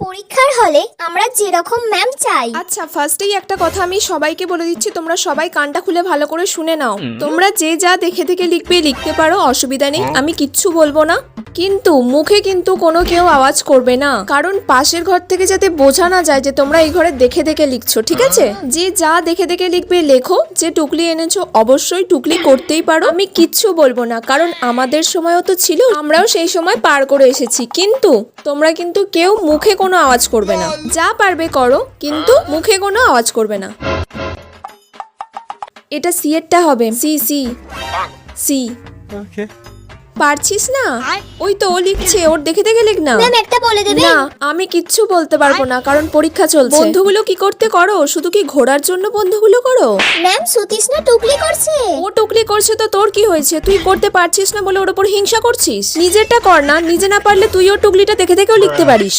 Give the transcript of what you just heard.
পরীক্ষার হলে আমরা যেরকম ম্যাম চাই। আচ্ছা ফার্স্টেই একটা কথা আমি সবাইকে বলে দিচ্ছি তোমরা সবাই কানটা খুলে ভালো করে শুনে নাও। তোমরা যে যা দেখে দেখে লিখবে লিখতে পারো অসুবিধা নেই আমি কিচ্ছু বলব না। কিন্তু মুখে কিন্তু কোনো কেউ আওয়াজ করবে না। কারণ পাশের ঘর থেকে যাতে বোঝা না যায় যে তোমরা এই ঘরে দেখে দেখে লিখছো ঠিক আছে? যে যা দেখে দেখে লিখবে লেখো। যে টুকলি এনেছো অবশ্যই টুকলি করতেই পারো। আমি কিচ্ছু বলব না কারণ আমাদের সময়ও তো ছিল আমরাও সেই সময় পার করে এসেছি। কিন্তু তোমরা কিন্তু কেউ মুখে কোনো আওয়াজ করবে না। যা পারবে করো কিন্তু মুখে কোনো আওয়াজ করবে না। এটা সি এরটা হবে। C C. সি। পারছিস না? ওই তো ও লিখছে ওর দেখে দেখে লিখ না। ম্যাম একটা বলে দেবে না আমি কিচ্ছু বলতে পারব না কারণ পরীক্ষা চলছে। বন্ধুগুলো কি করতে করো? শুধু কি ঘোরার জন্য বন্ধুগুলো করো? ম্যাম সুতিস না টুকলি করছে? ও টুকলি করছে তো তোর কি হয়েছে? তুই করতে পারছিস না বলে ওর উপর হিংসা করছিস? নিজেরটা কর না নিজে না পারলে তুইও টুকলিটা দেখে দেখেও লিখতে পারিস।